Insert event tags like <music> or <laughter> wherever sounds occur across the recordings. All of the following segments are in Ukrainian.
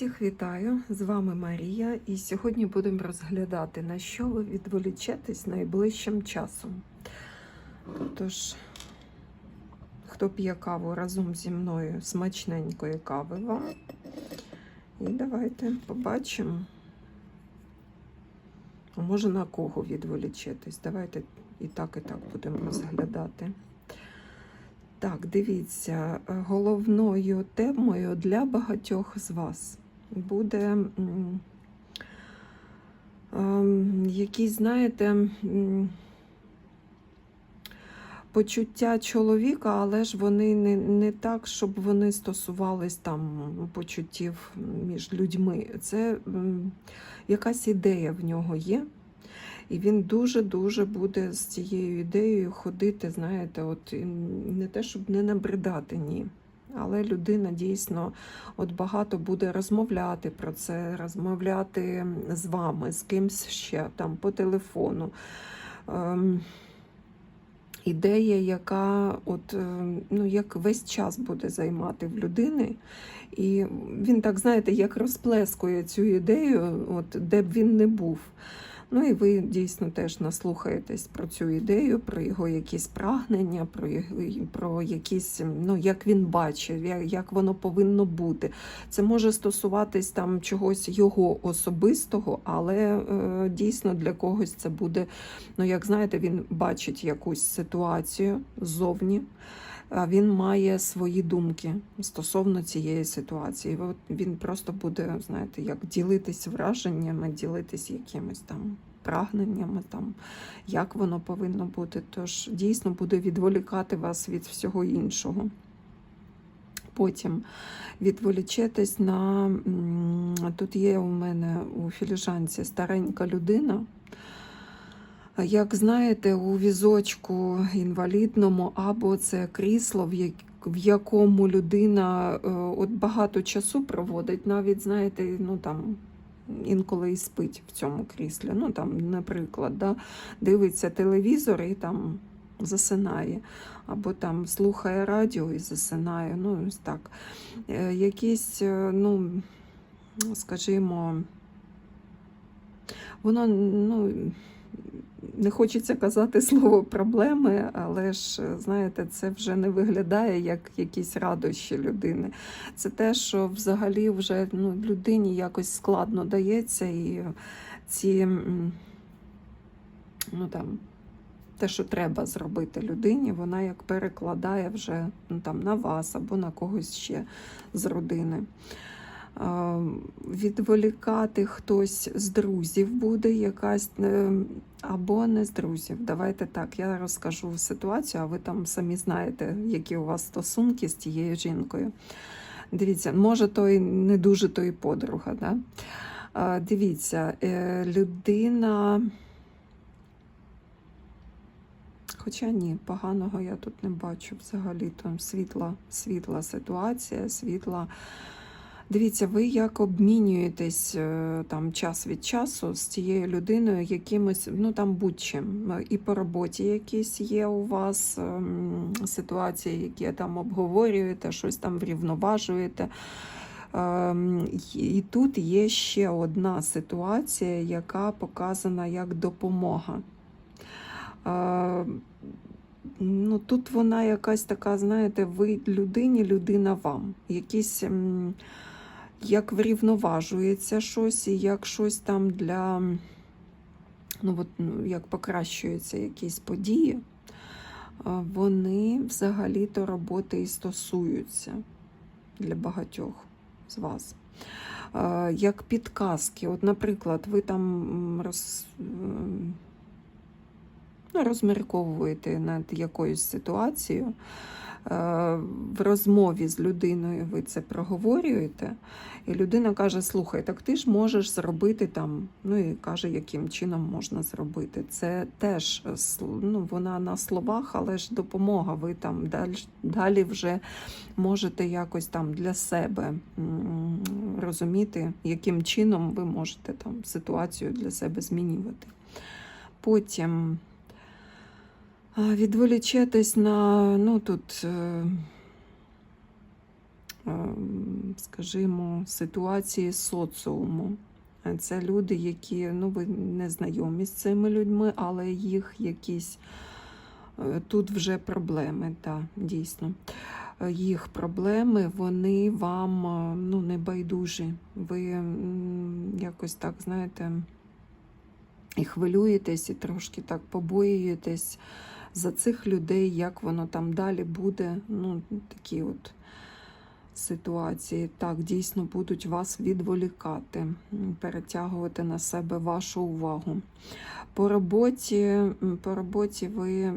Всіх вітаю! З вами Марія, і сьогодні будемо розглядати, на що ви відволічетесь найближчим часом. Тож, хто п'є каву разом зі мною, смачненької кави вам. І давайте побачимо. Може на кого відволічетесь? Давайте і так, і так будемо розглядати. Так, дивіться, головною темою для багатьох з вас буде ем, якісь, знаєте, почуття чоловіка, але ж вони не, не так, щоб вони стосувались там почуттів між людьми. Це якась ідея в нього є. І він дуже-дуже буде з цією ідеєю ходити, знаєте, от не те, щоб не набридати, ні. Але людина дійсно от багато буде розмовляти про це, розмовляти з вами, з кимсь ще там по телефону. Ем, ідея, яка от, е, ну, як весь час буде займати в людини. І він так, знаєте, як розплескує цю ідею, от, де б він не був. Ну і ви дійсно теж наслухаєтесь про цю ідею, про його якісь прагнення, про про якісь, ну як він бачить, я- як воно повинно бути. Це може стосуватись там чогось його особистого, але е, дійсно для когось це буде, ну як знаєте, він бачить якусь ситуацію ззовні. Він має свої думки стосовно цієї ситуації. Він просто буде, знаєте, як ділитись враженнями, ділитись якимось там прагненнями, там, як воно повинно бути. Тож дійсно буде відволікати вас від всього іншого. Потім відволічетесь на тут є у мене у філіжанці старенька людина. Як знаєте, у візочку інвалідному або це крісло, в як- в якому людина е, от багато часу проводить, навіть знаєте, ну там інколи і спить в цьому кріслі. Ну там, наприклад, да, дивиться телевізор і там засинає, або там слухає радіо і засинає. Ну, ось так. Е, Якісь, е, ну, скажімо, воно, ну. Не хочеться казати <laughs> слово проблеми, але ж знаєте, це вже не виглядає як якісь радощі людини. Це те, що взагалі вже ну, людині якось складно дається, і ці ну там. Те, що треба зробити людині, вона як перекладає вже ну, там, на вас або на когось ще з родини. Відволікати хтось з друзів буде якась або не з друзів. Давайте так, я розкажу ситуацію, а ви там самі знаєте, які у вас стосунки з тією жінкою. Дивіться, може, то і не дуже то і подруга. Да? Дивіться, е, людина. Хоча ні, поганого я тут не бачу взагалі. Там світла, світла ситуація, світла. Дивіться, ви як обмінюєтесь е, там час від часу з цією людиною якимось, ну там будь-чим. І по роботі якісь є у вас ем, ситуації, які там обговорюєте, щось там врівноважуєте. Ем, І тут є ще одна ситуація, яка показана як допомога. Е, Ну, тут вона якась така, знаєте, ви людині, людина вам. Якісь як врівноважується щось, і як щось там для, ну, от, ну, як покращуються якісь події, вони взагалі-то роботи і стосуються для багатьох з вас. Як підказки, от, наприклад, ви там роз, ну, розмірковуєте над якоюсь ситуацією. Е, В розмові з людиною ви це проговорюєте, і людина каже: Слухай, так ти ж можеш зробити там, ну і каже, яким чином можна зробити. Це теж е, ну, вона на словах, але ж допомога. Ви там далі, далі вже можете якось там для себе розуміти, яким чином ви можете там ситуацію для себе змінювати. Потім відволічетесь на ну тут. е, ем, скажімо, ситуації соціуму. Е, Це люди, які ну, ви не знайомі з цими людьми, але їх якісь е, тут вже проблеми, так, дійсно. Е, Їх проблеми, вони вам е, ну, не байдужі. Ви якось так, знаєте, і хвилюєтесь, і трошки так побоюєтесь за цих людей, як воно там далі буде. Ну, такі от ситуації. Так, дійсно будуть вас відволікати, перетягувати на себе вашу увагу. По роботі, по роботі ви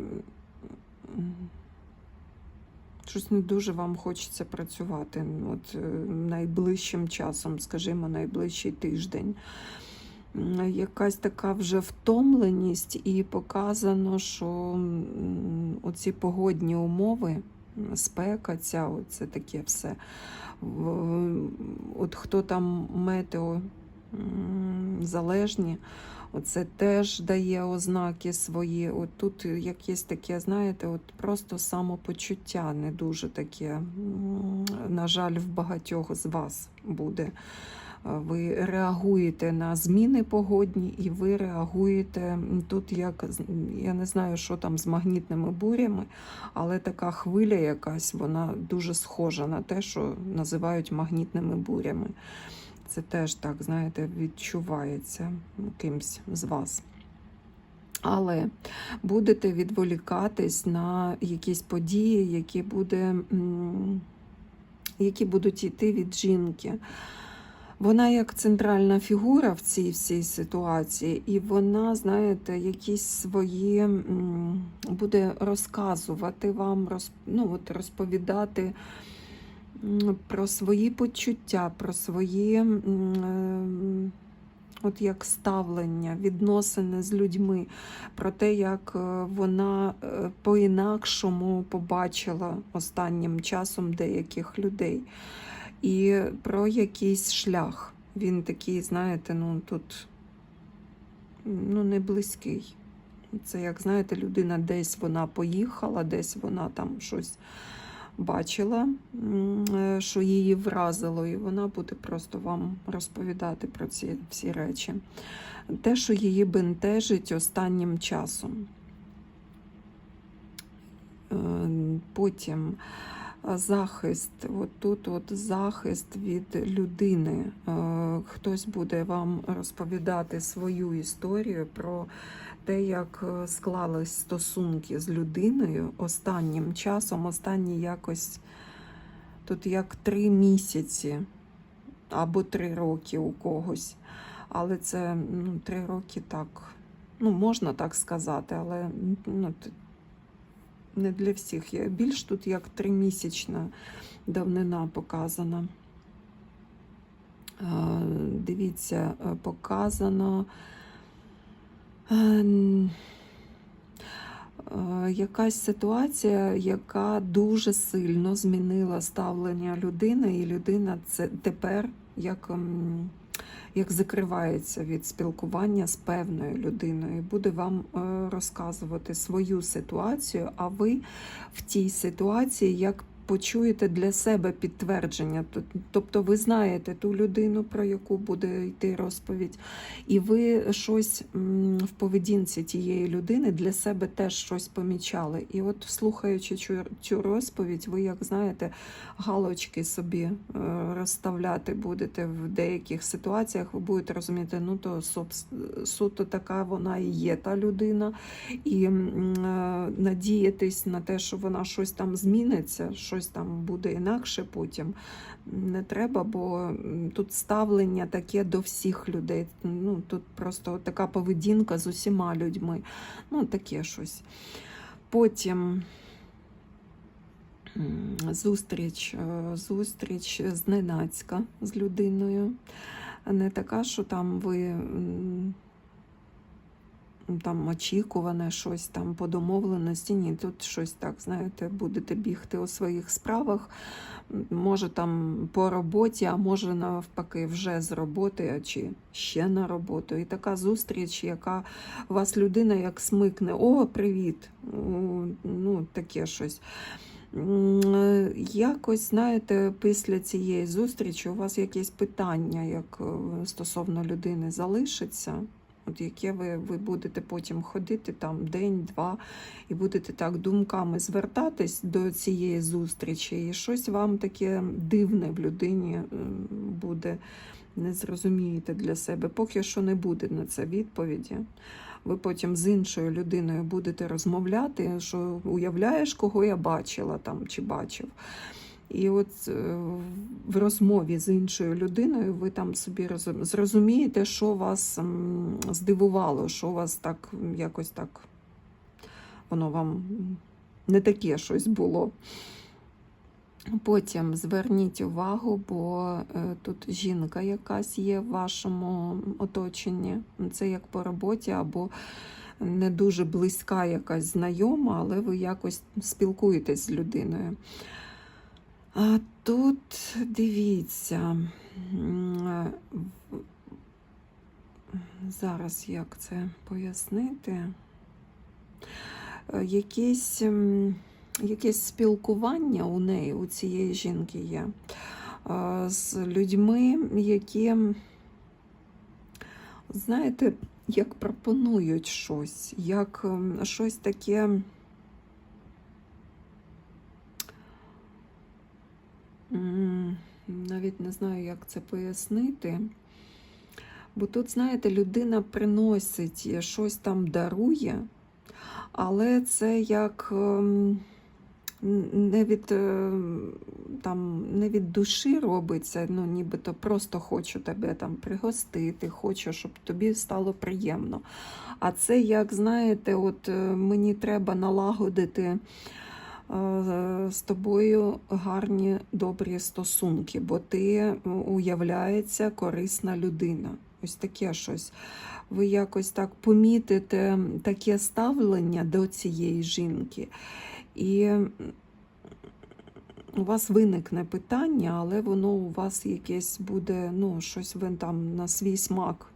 щось не дуже вам хочеться працювати. От е, найближчим часом, скажімо, найближчий тиждень. Якась така вже втомленість, і показано, що оці погодні умови, спека, ця, це таке все. От хто там метео залежні, оце теж дає ознаки свої. От тут якесь таке, знаєте, от просто самопочуття не дуже таке, на жаль, в багатьох з вас буде. Ви реагуєте на зміни погодні, і ви реагуєте тут, як я не знаю, що там з магнітними бурями, але така хвиля якась, вона дуже схожа на те, що називають магнітними бурями. Це теж так, знаєте, відчувається кимсь з вас. Але будете відволікатись на якісь події, які, буде, які будуть йти від жінки. Вона як центральна фігура в цій всій ситуації, і вона, знаєте, якісь свої буде розказувати вам, роз, ну, от розповідати про свої почуття, про свої е, от як ставлення, відносини з людьми, про те, як е, вона е, по-інакшому побачила останнім часом деяких людей. І про якийсь шлях. Він такий, знаєте, ну тут ну, не близький. Це як, знаєте, людина десь вона поїхала, десь вона там щось бачила, е, що її вразило, і вона буде просто вам розповідати про ці всі речі. Те, що її бентежить останнім часом. Е, Потім захист, от тут от захист від людини. Е, Хтось буде вам розповідати свою історію про те, як е, склались стосунки з людиною останнім часом, останні якось тут як три місяці або три роки у когось. Але це ну, три роки так. Ну, можна так сказати, але ну, не для всіх. Я- Більш тут як тримісячна давнина показана. Дивіться, е, показано. е, е, Якась ситуація, яка дуже сильно змінила ставлення людини, і людина це тепер як, як закривається від спілкування з певною людиною, буде вам е, розказувати свою ситуацію, а ви в тій ситуації як почуєте для себе підтвердження. Тобто ви знаєте ту людину, про яку буде йти розповідь, і ви щось в поведінці тієї людини для себе теж щось помічали. І от слухаючи цю, розповідь, ви, як знаєте, галочки собі е, розставляти будете в деяких ситуаціях, ви будете розуміти, ну то суто така вона і є та людина, і е, надіятись на те, що вона щось там зміниться, щось там буде інакше потім. Не треба, бо тут ставлення таке до всіх людей. Ну, тут просто така поведінка з усіма людьми. Ну, таке щось. Потім зустріч, е, зустріч зненацька з людиною. Не така, що там ви там очікуване щось там по домовленості. Ні, тут щось так, знаєте, будете бігти у своїх справах. Може там по роботі, а може навпаки вже з роботи, чи ще на роботу. І така зустріч, яка вас людина як смикне: О, привіт! Ну, таке щось. Якось, знаєте, після цієї зустрічі у вас якесь питання, як е, стосовно людини залишиться, от яке ви, ви будете потім ходити там день-два, і будете так думками звертатись до цієї зустрічі, і щось вам таке дивне в людині буде, не зрозумієте для себе. Поки що не буде на це відповіді. Ви потім з іншою людиною будете розмовляти, що уявляєш, кого я бачила там чи бачив. І от е, в розмові з іншою людиною ви там собі зрозумієте, що вас здивувало, що вас так якось так воно вам не таке щось було. Потім зверніть увагу, бо е, тут жінка якась є в вашому оточенні. Це як по роботі, або не дуже близька якась знайома, але ви якось спілкуєтесь з людиною. А тут дивіться, зараз як це пояснити. Якісь, якесь спілкування у неї, у цієї жінки є з людьми, які, знаєте, як пропонують щось, як щось таке. Навіть не знаю, як це пояснити. Бо тут, знаєте, людина приносить щось там дарує, але це як ем, не від, е, там, не від душі робиться, ну, нібито просто хочу тебе там пригостити, хочу, щоб тобі стало приємно. А це, як знаєте, от е, мені треба налагодити е, з тобою гарні добрі стосунки, бо ти уявляється корисна людина. Ось таке щось. Ви якось так помітите таке ставлення до цієї жінки, і у вас виникне питання, але воно у вас якесь буде, ну, щось ви там на свій смак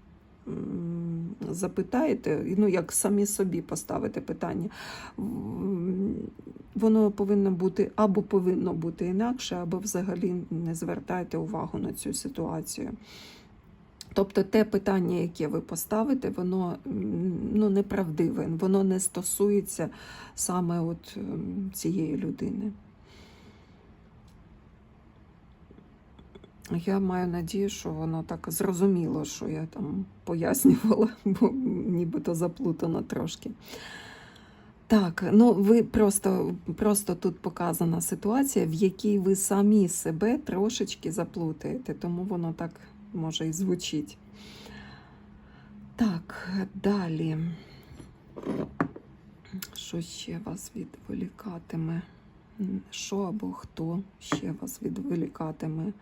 запитаєте, ну, як самі собі поставите питання. Воно повинно бути або повинно бути інакше, або взагалі не звертайте увагу на цю ситуацію. Тобто те питання, яке ви поставите, воно ну, неправдиве, воно не стосується саме от ем, цієї людини. Я маю надію, що воно так зрозуміло, що я там пояснювала, <laughs> бо нібито заплутано трошки. Так, ну ви просто, просто тут показана ситуація, в якій ви самі себе трошечки заплутаєте, тому воно так може і звучить. Так, далі. Що ще вас відволікатиме? Що або хто ще вас відволікатиме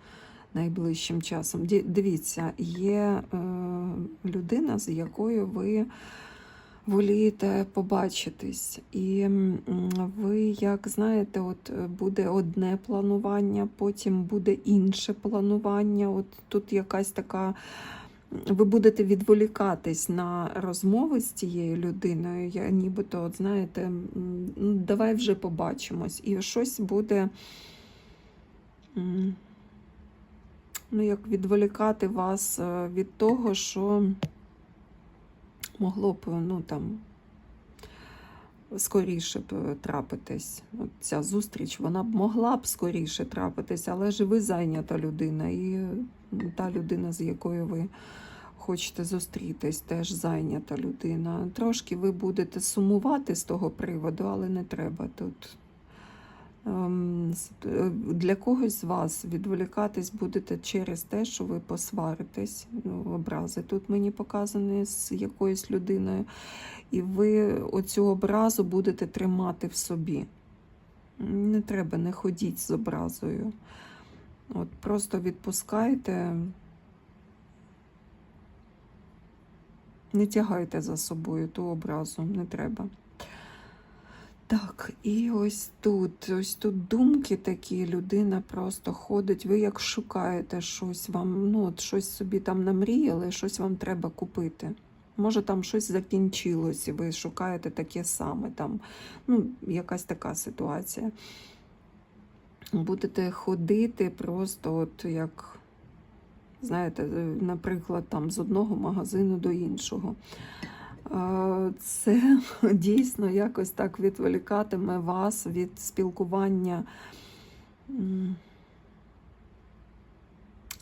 найближчим часом? Дивіться, є е, людина, з якою ви волієте побачитись. І ви, як знаєте, от буде одне планування, потім буде інше планування. От тут якась така. Ви будете відволікатись на розмови з цією людиною. Я нібито, от знаєте, ну, давай вже побачимось. І щось буде. Ну, як відволікати вас е, від того, що могло б ну, там, скоріше б е, трапитись. От ця зустріч вона б могла б скоріше трапитись, але ж ви зайнята людина, і та людина, з якою ви хочете зустрітись, теж зайнята людина. Трошки ви будете сумувати з того приводу, але не треба тут. Ем, е, Для когось з вас відволікатись будете через те, що ви посваритесь, ну, образи. Тут мені показані з якоюсь людиною, і ви оцю образу будете тримати в собі. Не треба, не ходіть з образою. От просто відпускайте, не тягайте за собою ту образу, не треба. Так, і ось тут, ось тут думки такі, людина просто ходить, ви як шукаєте щось, вам, ну, от щось собі там намріяли, щось вам треба купити. Може, там щось закінчилось, і ви шукаєте таке саме, там, ну, якась така ситуація. будете ходити просто от як, знаєте, наприклад, там з одного магазину до іншого. Це <laughs> дійсно якось так відволікатиме вас від спілкування.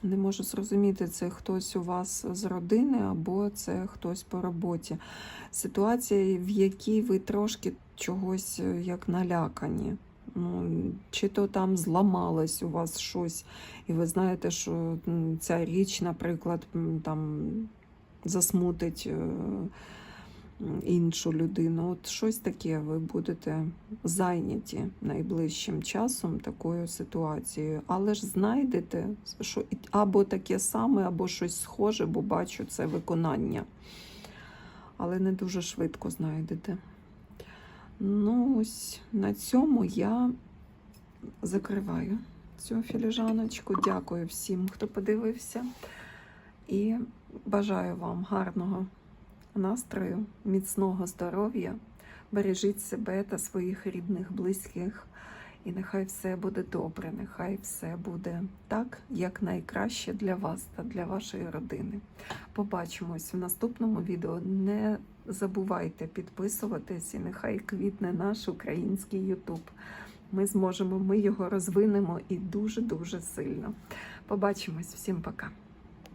Не можу зрозуміти, це хтось у вас з родини або це хтось по роботі. Ситуація, в якій ви трошки чогось е, як налякані. Ну, чи то там зламалось у вас щось, і ви знаєте, що ця річ, наприклад, там засмутить е, іншу людину. От щось таке ви будете зайняті найближчим часом такою ситуацією. Але ж знайдете що або таке саме, або щось схоже, бо бачу це виконання. Але не дуже швидко знайдете. Ну, ось на цьому я закриваю цю філіжаночку. Дякую всім, хто подивився. І бажаю вам гарного настрою, міцного здоров'я. Бережіть себе та своїх рідних, близьких. І нехай все буде добре, нехай все буде так, як найкраще для вас та для вашої родини. Побачимось в наступному відео. Не забувайте підписуватись і нехай квітне наш український Ютуб. Ми зможемо, ми його розвинемо і дуже-дуже сильно. Побачимось. Всім пока.